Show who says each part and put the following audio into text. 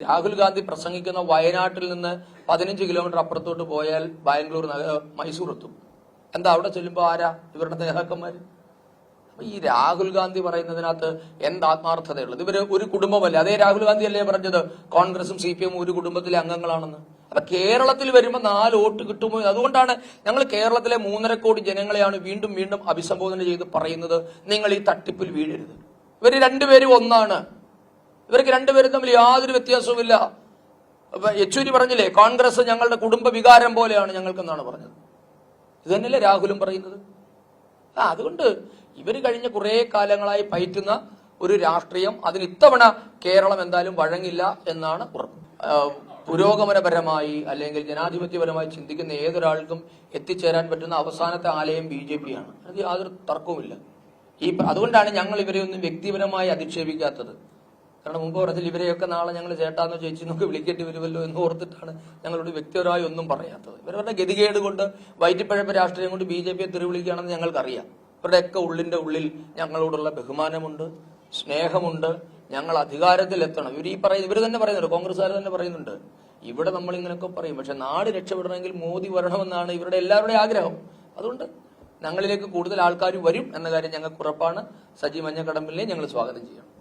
Speaker 1: രാഹുൽ ഗാന്ധി പ്രസംഗിക്കുന്ന വയനാട്ടിൽ നിന്ന് പതിനഞ്ച് കിലോമീറ്റർ അപ്പുറത്തോട്ട് പോയാൽ ബാംഗ്ലൂർ മൈസൂർ എത്തും. എന്താ അവിടെ ചെല്ലുമ്പോൾ ആരാ? ഇവരുടെ നേതാക്കന്മാര് ഈ രാഹുൽ ഗാന്ധി പറയുന്നതിനകത്ത് എന്ത് ആത്മാർത്ഥതയുള്ളത്? ഇവർ ഒരു കുടുംബമല്ല? അതേ രാഹുൽ ഗാന്ധി അല്ലേ പറഞ്ഞത്? കോൺഗ്രസും സി പി എമ്മും ഒരു കുടുംബത്തിലെ അംഗങ്ങളാണെന്ന്. അപ്പൊ കേരളത്തിൽ വരുമ്പോൾ നാല് വോട്ട് കിട്ടുമോ? അതുകൊണ്ടാണ് ഞങ്ങൾ കേരളത്തിലെ മൂന്നര കോടി ജനങ്ങളെയാണ് വീണ്ടും വീണ്ടും അഭിസംബോധന ചെയ്ത് പറയുന്നത്. നിങ്ങൾ ഈ തട്ടിപ്പിൽ വീഴരുത്. ഇവർ രണ്ടുപേരും ഒന്നാണ്. ഇവർക്ക് രണ്ടുപേരും തമ്മിൽ യാതൊരു വ്യത്യാസവുമില്ല. യെച്ചൂരി പറഞ്ഞില്ലേ കോൺഗ്രസ് ഞങ്ങളുടെ കുടുംബ വികാരം പോലെയാണ് ഞങ്ങൾക്കെന്നാണ് പറഞ്ഞത്. ഇത് തന്നെയല്ലേ രാഹുലും പറയുന്നത്? ആ അതുകൊണ്ട് ഇവർ കഴിഞ്ഞ കുറെ കാലങ്ങളായി പയറ്റുന്ന ഒരു രാഷ്ട്രീയം അതിന് ഇത്തവണ കേരളം എന്തായാലും വഴങ്ങില്ല എന്നാണ് പുരോഗമനപരമായി അല്ലെങ്കിൽ ജനാധിപത്യപരമായി ചിന്തിക്കുന്ന ഏതൊരാൾക്കും എത്തിച്ചേരാൻ പറ്റുന്ന അവസാനത്തെ ആലയം ബി ജെ പി ആണ്. അത് യാതൊരു തർക്കവുമില്ല. ഈ അതുകൊണ്ടാണ് ഞങ്ങൾ ഇവരെ ഒന്നും വ്യക്തിപരമായി അധിക്ഷേപിക്കാത്തത്. കാരണം മുമ്പ് പറഞ്ഞാൽ ഇവരെയൊക്കെ നാളെ ഞങ്ങൾ ചേട്ടാന്നോ ചേച്ചിന്നൊക്കെ വിളിക്കേണ്ടി വരുമല്ലോ എന്ന് ഓർത്തിട്ടാണ് ഞങ്ങളോട് വ്യക്തിപരമായി ഒന്നും പറയാത്തത്. ഇവരവരുടെ ഗതികേട് കൊണ്ട് വൈറ്റിപ്പഴപ്പ് രാഷ്ട്രീയം കൊണ്ട് ബി ജെ പിയെ തെരുവിളിക്കുകയാണെന്ന് ഞങ്ങൾക്കറിയാം. ഇവരുടെയൊക്കെ ഉള്ളിന്റെ ഉള്ളിൽ ഞങ്ങളോടുള്ള ബഹുമാനമുണ്ട് സ്നേഹമുണ്ട് ഞങ്ങൾ അധികാരത്തിൽ എത്തണം ഇവർ ഈ പറയുന്നത് ഇവർ തന്നെ പറയുന്നുണ്ട് കോൺഗ്രസ്സുകാർ തന്നെ പറയുന്നുണ്ട്. ഇവിടെ നമ്മൾ ഇങ്ങനെയൊക്കെ പറയും. പക്ഷെ നാട് രക്ഷപ്പെടണമെങ്കിൽ മോദി വരണമെന്നാണ് ഇവരുടെ എല്ലാവരുടെയും ആഗ്രഹം. അതുകൊണ്ട് ഞങ്ങളിലേക്ക് കൂടുതൽ ആൾക്കാർ വരും എന്ന കാര്യം ഞങ്ങൾക്ക് ഉറപ്പാണ്. സജി മഞ്ഞക്കടമ്പിലിനെ ഞങ്ങൾ സ്വാഗതം ചെയ്യണം.